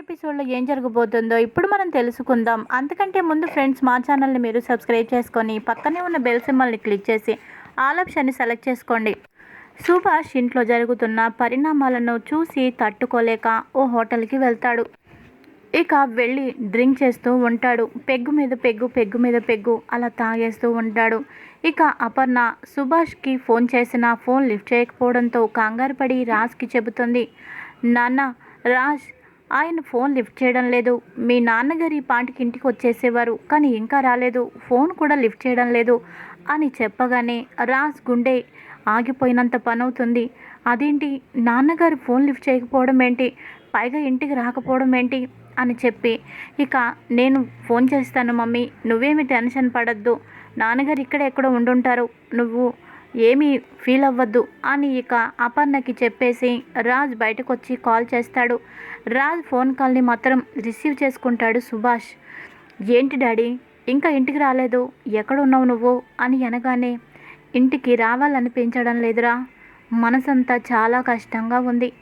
ఎపిసోడ్లో ఏం జరగబోతుందో ఇప్పుడు మనం తెలుసుకుందాం. అంతకంటే ముందు ఫ్రెండ్స్ మా ఛానల్ని మీరు సబ్స్క్రైబ్ చేసుకొని పక్కనే ఉన్న బెల్ సింబల్ని క్లిక్ చేసి ఆల్ ఆప్షన్ని సెలెక్ట్ చేసుకోండి. సుభాష్ ఇంట్లో జరుగుతున్న పరిణామాలను చూసి తట్టుకోలేక ఓ హోటల్కి వెళ్తాడు. ఇక వెళ్ళి డ్రింక్ చేస్తూ ఉంటాడు. పెగ్గు మీద పెగ్గు పెగ్గు మీద పెగ్గు అలా తాగేస్తూ ఉంటాడు. ఇక అపర్ణ సుభాష్కి ఫోన్ చేసిన ఫోన్ లిఫ్ట్ చేయకపోవడంతో కంగారు పడి రాజ్కి చెబుతుంది. నాన్న రాజ్ ఆయన ఫోన్ లిఫ్ట్ చేయడం లేదు. మీ నాన్నగారి ఈ ఇంటికి వచ్చేసేవారు కానీ ఇంకా రాలేదు. ఫోన్ కూడా లిఫ్ట్ చేయడం లేదు అని చెప్పగానే రాజ్ గుండె ఆగిపోయినంత పనవుతుంది. అదేంటి? నాన్నగారు ఫోన్ లిఫ్ట్ చేయకపోవడం ఏంటి? పైగా ఇంటికి రాకపోవడం ఏంటి? అని చెప్పి ఇక నేను ఫోన్ చేస్తాను మమ్మీ నువ్వేమి టెన్షన్ పడద్దు. నాన్నగారు ఇక్కడ ఎక్కడో ఉండుంటారు. నువ్వు ఏమీ ఫీల్ అవ్వద్దు అని ఇక అపర్ణకి చెప్పేసి రాజ్ బయటకు వచ్చి కాల్ చేస్తాడు. రాజ్ ఫోన్ కాల్ని మాత్రం రిసీవ్ చేసుకుంటాడు సుభాష్. ఏంటి డాడీ ఇంకా ఇంటికి రాలేదు. ఎక్కడున్నావు నువ్వు? అని అనగానే ఇంటికి రావాలనిపించడం లేదురా. మనసంతా చాలా కష్టంగా ఉంది.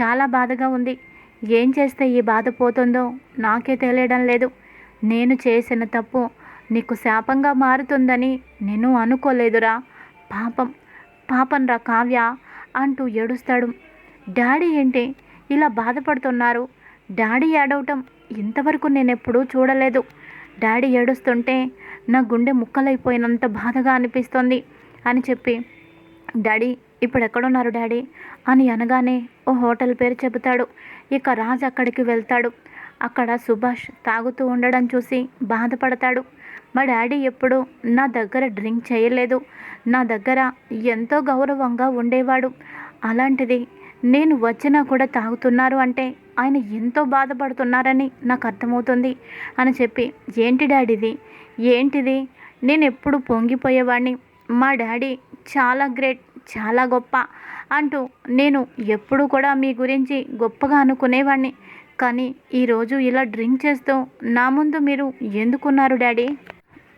చాలా బాధగా ఉంది. ఏం చేస్తే ఈ బాధ పోతుందో నాకే తెలియడం లేదు. నేను చేసిన తప్పు నీకు శాపంగా మారుతుందని నేను అనుకోలేదురా. పాపం పాపం రా కావ్య అంటూ ఏడుస్తాడు. డాడీ ఏంటి? ఇలా బాధపడుతున్నారు. డాడీ ఏడవటం ఇంతవరకు నేను ఎప్పుడూ చూడలేదు. డాడీ ఏడుస్తుంటే నా గుండె ముక్కలైపోయినంత బాధగా అనిపిస్తుంది అని చెప్పి డాడీ ఇప్పుడు ఎక్కడున్నారు డాడీ? అని అనగానే ఓ హోటల్ పేరు చెబుతాడు. ఇక రాజ్ అక్కడికి వెళ్తాడు. అక్కడ సుభాష్ తాగుతూ ఉండడం చూసి బాధపడతాడు. మా డాడీ ఎప్పుడు నా దగ్గర డ్రింక్ చేయలేదు. నా దగ్గర ఎంతో గౌరవంగా ఉండేవాడు. అలాంటిది నేను వచ్చినా కూడా తాగుతున్నారు అంటే ఆయన ఎంతో బాధపడుతున్నారని నాకు అర్థమవుతుంది అని చెప్పి ఏంటి డాడీది? ఏంటిది? నేను ఎప్పుడు పొంగిపోయేవాడిని మా డాడీ చాలా గ్రేట్ చాలా గొప్ప అంటూ నేను ఎప్పుడు కూడా మీ గురించి గొప్పగా అనుకునేవాడిని కానీ ఈరోజు ఇలా డ్రింక్ చేస్తూ నా ముందు మీరు ఎందుకున్నారు డాడీ?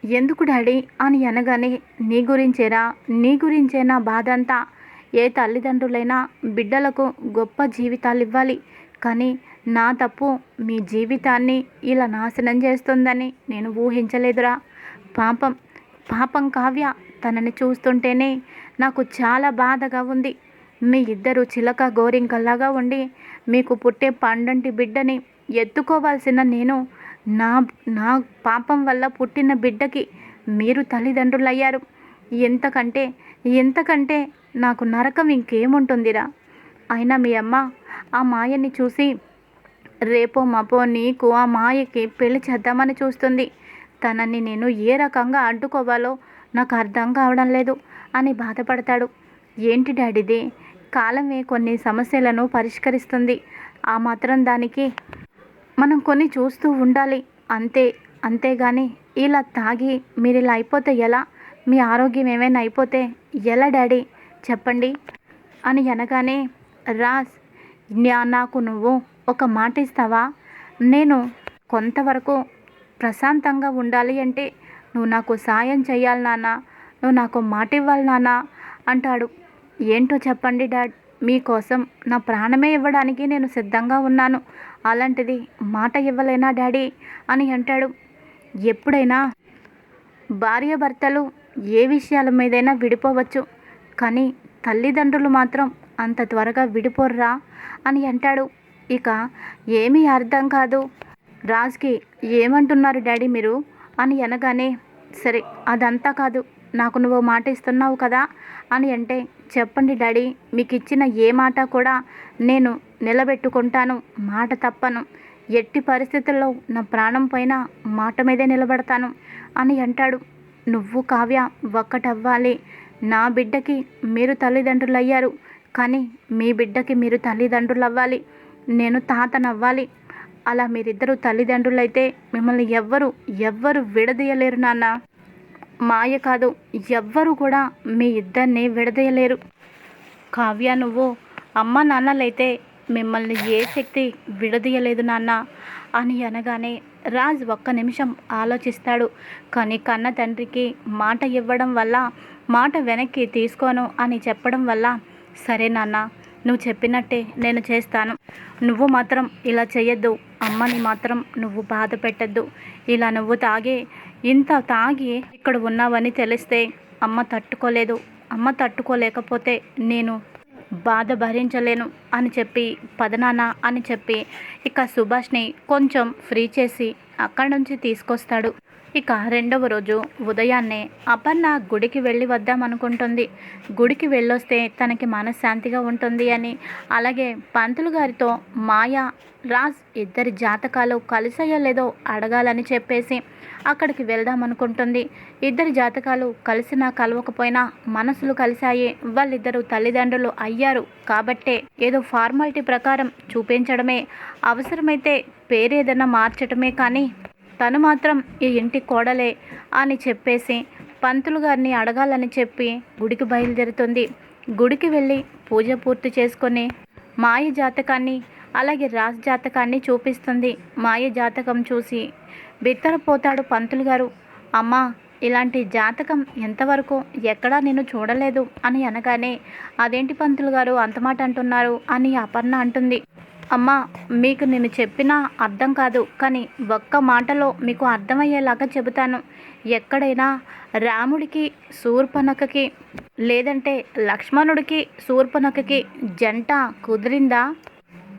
ఎందుకు డాడీ అని అనగానే నీ గురించేరా? నీ గురించే నా బాధ అంతా ఏ తల్లిదండ్రులైనా బిడ్డలకు గొప్ప జీవితాలు ఇవ్వాలి కానీ నా తప్పు మీ జీవితాన్ని ఇలా నాశనం చేస్తుందని నేను ఊహించలేదురా. పాపం పాపం కావ్య తనని చూస్తుంటేనే నాకు చాలా బాధగా ఉంది. మీ ఇద్దరు చిలక గోరింకల్లాగా ఉండి మీకు పుట్టే పండంటి బిడ్డని ఎత్తుకోవాల్సిన నేను నా నా పాపం వల్ల పుట్టిన బిడ్డకి మీరు తల్లిదండ్రులు అయ్యారు ఎంతకంటే ఎంతకంటే నాకు నరకం ఇంకేముంటుందిరా? అయినా మీ అమ్మ ఆ మాయని చూసి రేపో మాపో నీకు ఆ మాయకి పెళ్ళి చేద్దామని చూస్తుంది. తనని నేను ఏ రకంగా అడ్డుకోవాలో నాకు అర్థం కావడం లేదు అని బాధపడతాడు. ఏంటి డాడీది? కాలమే కొన్ని సమస్యలను పరిష్కరిస్తుంది. ఆ మాత్రం దానికి మనం కొన్ని చూస్తూ ఉండాలి. అంతే అంతేగాని ఇలా తాగి మీరు ఇలా అయిపోతే ఎలా? మీ ఆరోగ్యం ఏమైనా అయిపోతే ఎలా డాడీ? చెప్పండి. అని అనగానే రాజ్ నాకు నువ్వు ఒక మాట ఇస్తావా? నేను కొంతవరకు ప్రశాంతంగా ఉండాలి అంటే నువ్వు నాకు సాయం చేయాలి నాన్న. నువ్వు నాకు మాట ఇవ్వాలి నాన్న అంటాడు. ఏంటో చెప్పండి డాడ్. మీకోసం నా ప్రాణమే ఇవ్వడానికి నేను సిద్ధంగా ఉన్నాను. అలాంటిది మాట ఇవ్వలేనా డాడీ? అని అంటాడు. ఎప్పుడైనా. భార్యాభర్తలు ఏ విషయాల మీదైనా విడిపోవచ్చు. కానీ తల్లిదండ్రులు మాత్రం అంత త్వరగా విడిపోర్రా అని అంటాడు. ఇక ఏమీ అర్థం కాదు. రాజ్కి ఏమంటున్నారు డాడీ మీరు? అని అనగానే సరే అదంతా కాదు. నాకు నువ్వు మాట ఇస్తున్నావు కదా అని అంటే చెప్పండి డాడీ మీకు ఇచ్చిన ఏ మాట కూడా నేను నిలబెట్టుకుంటాను మాట తప్పను. ఎట్టి పరిస్థితుల్లో నా ప్రాణం పైన మాట మీదే నిలబడతాను అని అంటాడు. నువ్వు కావ్య ఒక్కటవ్వాలి. నా బిడ్డకి మీరు తల్లిదండ్రులు అయ్యారు కానీ మీ బిడ్డకి మీరు తల్లిదండ్రులు అవ్వాలి నేను తాతనవ్వాలి. అలా మీరిద్దరూ తల్లిదండ్రులైతే మిమ్మల్ని ఎవ్వరు ఎవ్వరు విడదీయలేరు నాన్న. మాయ కాదు ఎవ్వరు కూడా మీ ఇద్దరిని విడదీయలేరు. కావ్య నువ్వు అమ్మ నాన్నలైతే మిమ్మల్ని ఏ శక్తి విడదీయలేదు నాన్న అని అనగానే రాజ్ ఒక్క నిమిషం ఆలోచిస్తాడు. కానీ కన్న తండ్రికి మాట ఇవ్వడం వల్ల మాట వెనక్కి తీసుకోను అని చెప్పడం వల్ల సరే నాన్న నువ్వు చెప్పినట్టే నేను చేస్తాను. నువ్వు మాత్రం ఇలా చేయొద్దు అమ్మని మాత్రం నువ్వు బాధ పెట్టద్దు. ఇలా నువ్వు తాగి ఇంత తాగి ఇక్కడ ఉన్నావని తెలిస్తే అమ్మ తట్టుకోలేదు. అమ్మ తట్టుకోలేకపోతే నేను బాధ భరించలేను అని చెప్పి పదనాన్న అని చెప్పి ఇక సుభాష్ని కొంచెం ఫ్రీ చేసి అక్కడి నుంచి తీసుకొస్తాడు. ఇక రెండవ రోజు ఉదయాన్నే అపర్ణ గుడికి వెళ్ళి వద్దామనుకుంటుంది. గుడికి వెళ్ళొస్తే తనకి మనశ్శాంతిగా ఉంటుంది అని. అలాగే పంతులు గారితో మాయ రాజ్ ఇద్దరి జాతకాలు కలిసయ్యో లేదో అడగాలని చెప్పేసి అక్కడికి వెళ్దామనుకుంటుంది. ఇద్దరి జాతకాలు కలిసినా కలవకపోయినా మనసులు కలిశాయి. వాళ్ళిద్దరూ తల్లిదండ్రులు అయ్యారు. కాబట్టే ఏదో ఫార్మాలిటీ ప్రకారం చూపించడమే. అవసరమైతే పేరేదన్నా మార్చడమే కానీ తను మాత్రం ఈ ఇంటి కోడలే అని చెప్పేసి పంతులు గారిని అడగాలని చెప్పి గుడికి బయలుదేరుతుంది. గుడికి వెళ్ళి పూజ పూర్తి చేసుకొని మాయ జాతకాన్ని అలాగే రాజ్ జాతకాన్ని చూపిస్తుంది. మాయ జాతకం చూసి బిత్తరపోతాడు పంతులు గారు. అమ్మా ఇలాంటి జాతకం ఎంతవరకు ఎక్కడా నేను చూడలేదు అని అనగానే అదేంటి పంతులు గారు అంతమాట అంటున్నారు? అని అపర్ణ అంటుంది. అమ్మా మీకు నేను చెప్పినా అర్థం కాదు కానీ ఒక్క మాటలో మీకు అర్థమయ్యేలాగా చెబుతాను. ఎక్కడైనా రాముడికి శూర్పనకకి లేదంటే లక్ష్మణుడికి శూర్పనకకి జంట కుదిరిందా?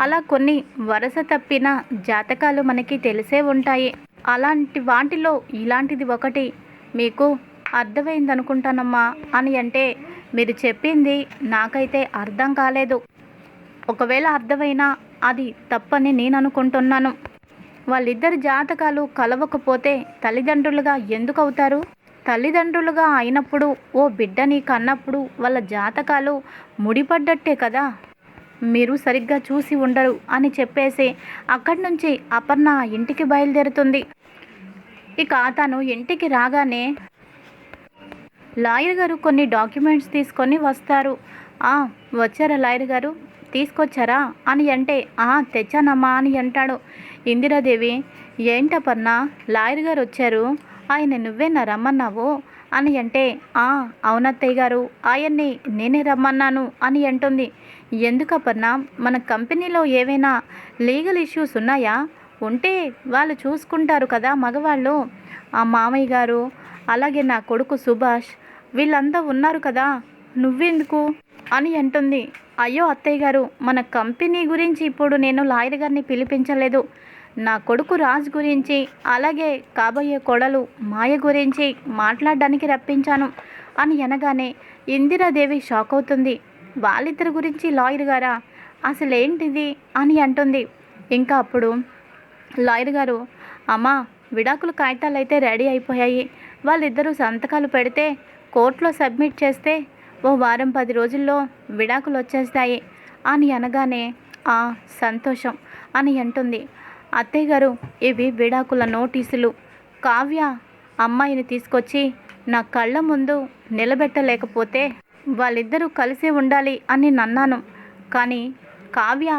అలా కొన్ని వరస తప్పిన జాతకాలు మనకి తెలిసే ఉంటాయి. అలాంటి వాటిలో ఇలాంటిది ఒకటి. మీకు అర్థమైందనుకుంటానమ్మా అని అంటే మీరు చెప్పింది నాకైతే అర్థం కాలేదు. ఒకవేళ అర్థమైనా అది తప్పని నేను అనుకుంటున్నాను వాళ్ళిద్దరి జాతకాలు కలవకపోతే తల్లిదండ్రులుగా ఎందుకు అవుతారు తల్లిదండ్రులుగా అయినప్పుడు ఓ బిడ్డని కన్నప్పుడు వాళ్ళ జాతకాలు ముడిపడ్డట్టే కదా? మీరు సరిగ్గా చూసి ఉండరు అని చెప్పేసి అక్కడి నుంచి అపర్ణ ఇంటికి బయలుదేరుతుంది. ఇక తను ఇంటికి రాగానే లాయర్ గారు కొన్ని డాక్యుమెంట్స్ తీసుకొని వస్తారు. వచ్చారా లాయర్ గారు? తీసుకొచ్చారా? అని అంటే "ఆ, తెచ్చానమ్మా అని అంటాడు. ఇందిరాదేవి ఏంటపర్ణ లాయర్ గారు వచ్చారు. ఆయన నువ్వేనా రమ్మన్నావు? అని అంటే "ఆ, అవునత్తయ్య గారు ఆయన్ని నేనే రమ్మన్నాను అని అంటుంది. ఎందుకపర్ణ మన కంపెనీలో ఏవైనా లీగల్ ఇష్యూస్ ఉన్నాయా? ఉంటే వాళ్ళు చూసుకుంటారు కదా మగవాళ్ళు. ఆ మామయ్య గారు అలాగే నా కొడుకు సుభాష్ వీళ్ళంతా ఉన్నారు కదా నువ్వెందుకు? అని అంటుంది. అయ్యో అత్తయ్య గారు మన కంపెనీ గురించి ఇప్పుడు నేను లాయర్ గారిని పిలిపించలేదు. నా కొడుకు రాజ్ గురించి అలాగే కాబోయే కొడలు మాయ గురించి మాట్లాడడానికి రప్పించాను అని అనగానే ఇందిరాదేవి షాక్ అవుతుంది. వాళ్ళిద్దరి గురించి లాయర్ గారా? అసలు ఏంటిది అని అంటుంది. ఇంకా అప్పుడు లాయర్ గారు అమ్మా విడాకుల కాగితాలు అయితే రెడీ అయిపోయాయి. వాళ్ళిద్దరూ సంతకాలు పెడితే కోర్టులో సబ్మిట్ చేస్తే ఓ వారం పది రోజుల్లో విడాకులు వచ్చేస్తాయి. అని అనగానే ఆ సంతోషం అని అంటుంది. అత్తయ్య గారు ఇవి విడాకుల నోటీసులు. కావ్య అమ్మాయిని తీసుకొచ్చి నా కళ్ళ ముందు నిలబెట్టలేకపోతే వాళ్ళిద్దరూ కలిసే ఉండాలి అని నన్నాను. కానీ కావ్య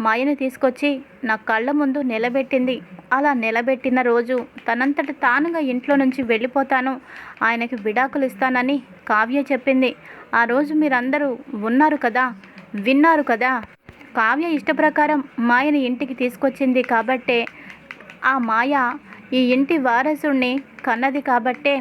మాయని తీసుకొచ్చి నా కళ్ళ ముందు నిలబెట్టింది. అలా నిలబెట్టిన రోజు తనంతట తానుగా ఇంట్లో నుంచి వెళ్ళిపోతాను. ఆయనకి విడాకులు ఇస్తానని కావ్య చెప్పింది. ఆ రోజు మీరందరూ ఉన్నారు కదా? విన్నారు కదా? కావ్య ఇష్టప్రకారం మాయని ఇంటికి తీసుకొచ్చింది కాబట్టే ఆ మాయ ఈ ఇంటి వారసుణ్ణి కన్నది కాబట్టే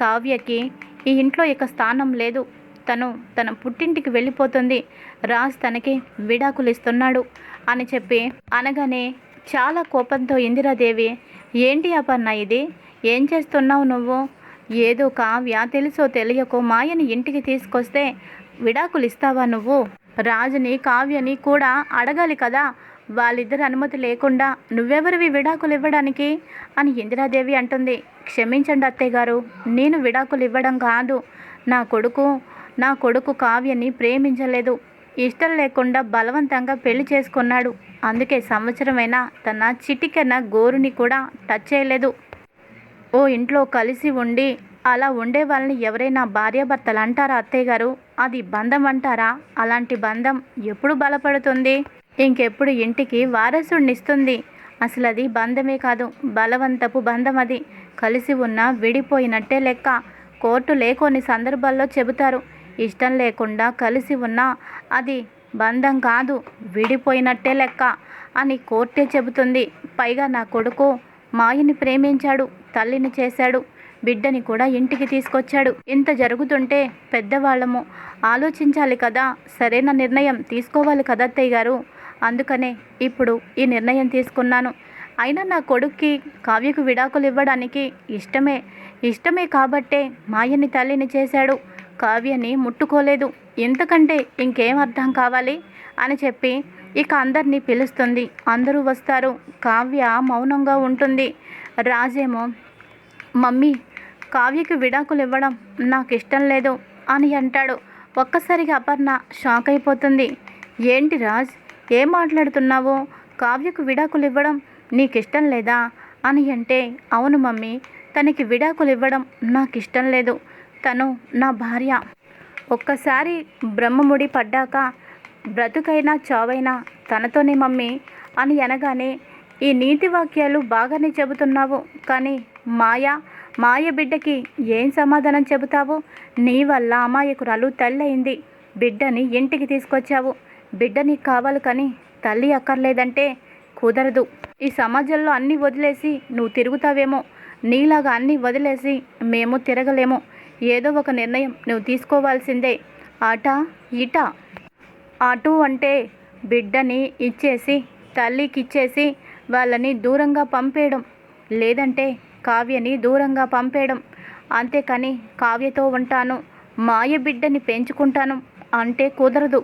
కావ్యకి ఈ ఇంట్లో ఇక స్థానం లేదు. తను తన పుట్టింటికి వెళ్ళిపోతుంది. రాజ్ తనకి విడాకులు ఇస్తున్నాడు అని చెప్పి అనగానే చాలా కోపంతో ఇందిరాదేవి ఏంటి అపర్ణ ఇది? ఏం చేస్తున్నావు నువ్వు? ఏదో కావ్య తెలుసో తెలియకో మాయని ఇంటికి తీసుకొస్తే విడాకులు ఇస్తావా నువ్వు? రాజుని కావ్యని కూడా అడగాలి కదా. వాళ్ళిద్దరు అనుమతి లేకుండా నువ్వెవరివి విడాకులు ఇవ్వడానికి? అని ఇందిరాదేవి అంటుంది. క్షమించండి అత్తయ్యగారు నేను విడాకులు ఇవ్వడం కాదు. నా కొడుకు నా కొడుకు కావ్యని ప్రేమించలేదు. ఇష్టం లేకుండా బలవంతంగా పెళ్ళి చేసుకున్నాడు. అందుకే సంవత్సరమైనా తన చిటికెన గోరుని కూడా టచ్ చేయలేదు. ఓ ఇంట్లో కలిసి ఉండి అలా ఉండే వాళ్ళని ఎవరైనా భార్యాభర్తలు అంటారా అత్తయ్య గారు? అది బంధం అంటారా? అలాంటి బంధం ఎప్పుడు బలపడుతుంది? ఇంకెప్పుడు ఇంటికి వారసుడినిస్తుంది అసలు అది బంధమే కాదు బలవంతపు బంధం అది. కలిసి ఉన్న విడిపోయినట్టే లెక్క. కోర్టులే కొన్ని సందర్భాల్లో చెబుతారు. ఇష్టం లేకుండా కలిసి ఉన్నా అది బంధం కాదు విడిపోయినట్టే లెక్క అని కోర్టే చెబుతుంది. పైగా నా కొడుకు మాయని ప్రేమించాడు తల్లిని చేశాడు బిడ్డని కూడా ఇంటికి తీసుకొచ్చాడు. ఇంత జరుగుతుంటే పెద్దవాళ్ళము ఆలోచించాలి కదా సరైన నిర్ణయం తీసుకోవాలి కదా అత్తయ్య గారు? అందుకనే ఇప్పుడు ఈ నిర్ణయం తీసుకున్నాను. అయినా నా కొడుక్కి కావ్యకు విడాకులు ఇవ్వడానికి ఇష్టమే ఇష్టమే కాబట్టే మాయని తల్లిని చేశాడు. కావ్యని ముట్టుకోలేదు. ఇంతకంటే ఇంకేం అర్థం కావాలి? అని చెప్పి ఇక అందరినీ పిలుస్తుంది. అందరూ వస్తారు. కావ్య మౌనంగా ఉంటుంది. రాజేమో మమ్మీ కావ్యకి విడాకులు ఇవ్వడం నాకు ఇష్టం లేదు అని అంటాడు. ఒక్కసారిగా అపర్ణ షాక్ అయిపోతుంది. ఏంటి రాజ్ ఏం మాట్లాడుతున్నావు? కావ్యకు విడాకులు ఇవ్వడం నీకు ఇష్టం లేదా? అని అంటే అవును మమ్మీ తనకి విడాకులు ఇవ్వడం నాకు ఇష్టం లేదు. తను నా భార్య. ఒక్కసారి బ్రహ్మముడి పడ్డాక బ్రతుకైనా చావైనా తనతోనే మమ్మీ అని అనగానే ఈ నీతి వాక్యాలు బాగానే చెబుతున్నావు కానీ మాయ మాయ బిడ్డకి ఏం సమాధానం చెబుతావు? నీ వల్ల అమాయకురాలు తల్లయింది బిడ్డని ఇంటికి తీసుకొచ్చావు. బిడ్డ నీకు కావాలి కానీ తల్లి అక్కర్లేదంటే కుదరదు. ఈ సమాజంలో అన్నీ వదిలేసి నువ్వు తిరుగుతావేమో. నీలాగా అన్నీ వదిలేసి మేము తిరగలేము. ఏదో ఒక నిర్ణయం నువ్వు తీసుకోవాల్సిందే. ఆట ఈట. అటు అంటే బిడ్డని ఇచ్చేసి తల్లికి ఇచ్చేసి వాళ్ళని దూరంగా పంపేయడం. లేదంటే కావ్యని దూరంగా పంపేయడం. అంతేకాని కావ్యతో ఉంటాను మాయ బిడ్డని పెంచుకుంటాను అంటే కుదరదు.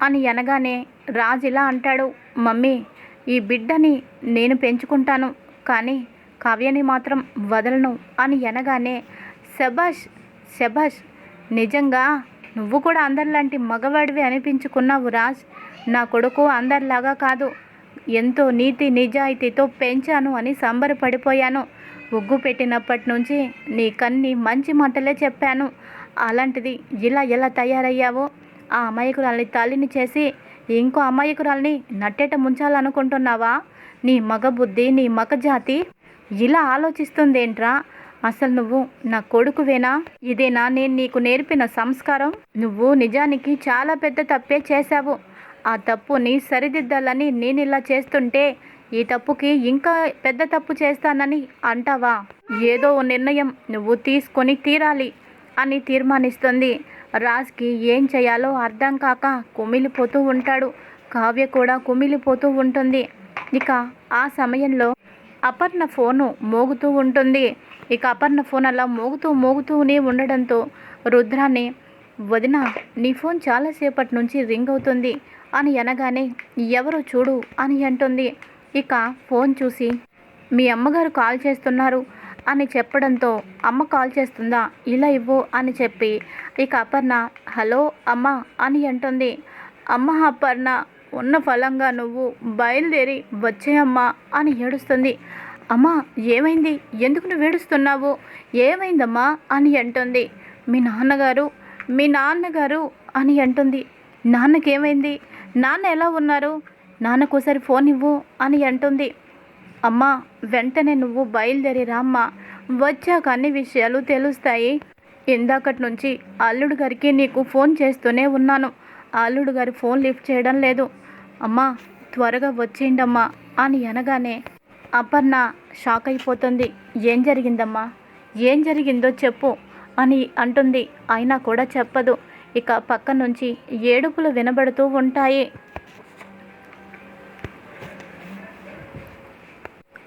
అని అనగానే రాజు ఇలా అంటాడు మమ్మీ ఈ బిడ్డని నేను పెంచుకుంటాను కానీ కావ్యని మాత్రం వదలను అని అనగానే శభాష్ శభాష్ నిజంగా నువ్వు కూడా అందరిలాంటి మగవాడివి అనిపించుకున్నావు రాజ్. నా కొడుకు అందరిలాగా కాదు. ఎంతో నీతి నిజాయితీతో పెంచాను అని సంబరపడిపోయాను. ఉగ్గు పెట్టినప్పటి నుంచి నీ కన్ని మంచి మాటలే చెప్పాను. అలాంటిది ఇలా ఎలా తయారయ్యావో? ఆ అమాయకురాల్ని తల్లిని చేసి ఇంకో అమాయకురాల్ని నట్టేట ముంచాలనుకుంటున్నావా? నీ మగ బుద్ధి నీ మగ జాతి ఇలా ఆలోచిస్తుందేంట్రా? అసలు నువ్వు నా కొడుకువేనా? ఇదేనా నేను నీకు నేర్పిన సంస్కారం? నువ్వు నిజానికి చాలా పెద్ద తప్పే చేశావు. ఆ తప్పుని సరిదిద్దాలని నేను ఇలా చేస్తుంటే ఈ తప్పుకి ఇంకా పెద్ద తప్పు చేస్తానని అంటావా? ఏదో ఓ నిర్ణయం నువ్వు తీసుకొని తీరాలి అని తీర్మానిస్తుంది. రాజ్కి ఏం చేయాలో అర్థం కాక కుమిలిపోతూ ఉంటాడు. కావ్య కూడా కుమిలిపోతూ ఉంటుంది. ఇక ఆ సమయంలో అపర్ణ ఫోను మోగుతూ ఉంటుంది. ఇక అపర్ణ ఫోన్ అలా మోగుతూ మోగుతూనే ఉండడంతో రుద్రాన్ని వదిన నీ ఫోన్ చాలాసేపటి నుంచి రింగ్ అవుతుంది అని అనగానే ఎవరో చూడు అని అంటుంది. ఇక ఫోన్ చూసి మీ అమ్మగారు కాల్ చేస్తున్నారు అని చెప్పడంతో అమ్మ కాల్ చేస్తుందా? ఇలా ఇవ్వు అని చెప్పి ఇక అపర్ణ హలో అమ్మ అని అంటుంది. అమ్మ అపర్ణ ఉన్న ఫలంగా నువ్వు బయలుదేరి వచ్చేయమ్మా అని ఏడుస్తుంది. అమ్మా ఏమైంది? ఎందుకు నువ్వు ఏడుస్తున్నావు? ఏమైందమ్మా? అని అంటుంది. మీ నాన్నగారు మీ నాన్నగారు అని అంటుంది. నాన్నకేమైంది? నాన్న ఎలా ఉన్నారు? నాన్నకోసారి ఫోన్ ఇవ్వు అని అంటుంది. అమ్మా వెంటనే నువ్వు బయలుదేరి రామ్మా వచ్చాక అన్ని విషయాలు తెలుస్తాయి. ఇందాకటి నుంచి అల్లుడు గారికి నీకు ఫోన్ చేస్తూనే ఉన్నాను. అల్లుడు గారి ఫోన్ లిఫ్ట్ చేయడం లేదు. అమ్మా త్వరగా వచ్చేయండమ్మా అని అనగానే అపర్ణ షాక్ అయిపోతుంది ఏం జరిగిందమ్మా? ఏం జరిగిందో చెప్పు అని అంటుంది. అయినా కూడా చెప్పదు. ఇక పక్క నుంచి ఏడుపులు వినబడుతూ ఉంటాయి.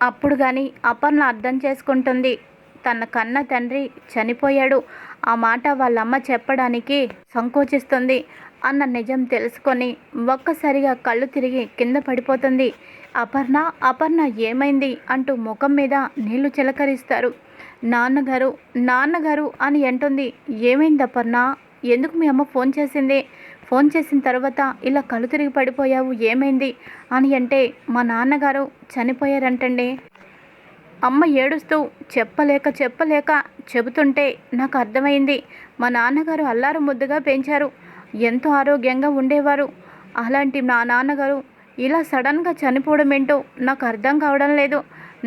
అప్పుడు కానీ అపర్ణ అర్థం చేసుకుంటుంది. తన కన్న తండ్రి చనిపోయాడు. ఆ మాట వాళ్ళమ్మ చెప్పడానికి సంకోచిస్తుంది. అన్న నిజం తెలుసుకొని ఒక్కసారిగా కళ్ళు తిరిగి కింద పడిపోతుంది. అపర్ణ అపర్ణ ఏమైంది అంటూ ముఖం మీద నీళ్ళు చిలకరిస్తారు. నాన్నగారు నాన్నగారు అని అంటుంది. ఏమైంది అపర్ణ? ఎందుకు మీ అమ్మ ఫోన్ చేసింది? ఫోన్ చేసిన తర్వాత ఇలా కళ్ళు తిరిగి పడిపోయావు ఏమైంది? అని అంటే మా నాన్నగారు చనిపోయారంటండి. అమ్మ ఏడుస్తూ చెప్పలేక చెప్పలేక చెబుతుంటే నాకు అర్థమైంది. మా నాన్నగారు అల్లారు ముద్దుగా పెంచారు. ఎంతో ఆరోగ్యంగా ఉండేవారు. అలాంటి నా నాన్నగారు ఇలా సడన్గా చనిపోవడం ఏంటో నాకు అర్థం కావడం లేదు.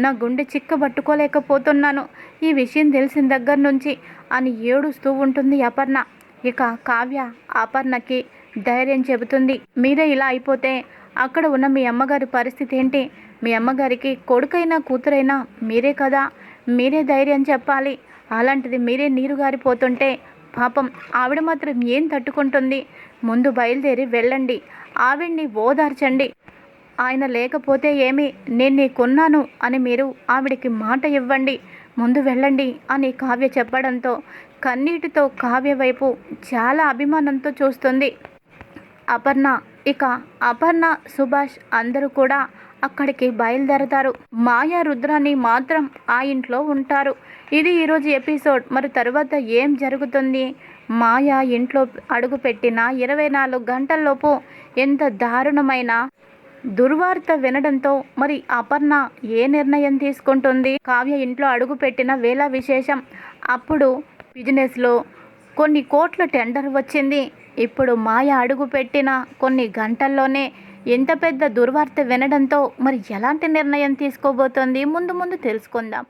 నా గుండె చిక్కబట్టుకోలేకపోతున్నాను. ఈ విషయం తెలిసిన దగ్గర నుంచి అని ఏడుస్తూ ఉంటుంది అపర్ణ. ఇక కావ్య అపర్ణకి ధైర్యం చెబుతుంది. మీరే ఇలా అయిపోతే అక్కడ ఉన్న మీ అమ్మగారి పరిస్థితి ఏంటి? మీ అమ్మగారికి కొడుకైనా కూతురైనా మీరే కదా. మీరే ధైర్యం చెప్పాలి. అలాంటిది మీరే నీరు గారిపోతుంటే పాపం ఆవిడ మాత్రం ఏం తట్టుకుంటుంది? ముందు బయలుదేరి వెళ్ళండి. ఆవిడ్ని ఓదార్చండి. ఆయన లేకపోతే ఏమి? నేను నీకున్నాను అని మీరు ఆవిడకి మాట ఇవ్వండి. ముందు వెళ్ళండి అని కావ్య చెప్పడంతో కన్నీటితో కావ్య వైపు చాలా అభిమానంతో చూస్తుంది. అపర్ణ ఇక అపర్ణ సుభాష్ అందరూ కూడా అక్కడికి బయలుదేరతారు. మాయా రుద్రాన్ని మాత్రం ఆ ఇంట్లో ఉంటారు. ఇది ఈరోజు ఎపిసోడ్. మరి తరువాత ఏం జరుగుతుంది? మాయా ఇంట్లో అడుగుపెట్టిన ఇరవై నాలుగు గంటల్లోపు ఎంత దారుణమైన దుర్వార్త వినడంతో మరి అపర్ణ ఏ నిర్ణయం తీసుకుంటుంది? కావ్య ఇంట్లో అడుగు పెట్టిన వేళ విశేషం. అప్పుడు బిజినెస్లో కొన్ని కోట్ల టెండర్ వచ్చింది. ఇప్పుడు మాయ అడుగు పెట్టిన కొన్ని గంటల్లోనే ఎంత పెద్ద దుర్వార్త వినడంతో మరి ఎలాంటి నిర్ణయం తీసుకోబోతోంది? ముందు ముందు తెలుసుకుందాం.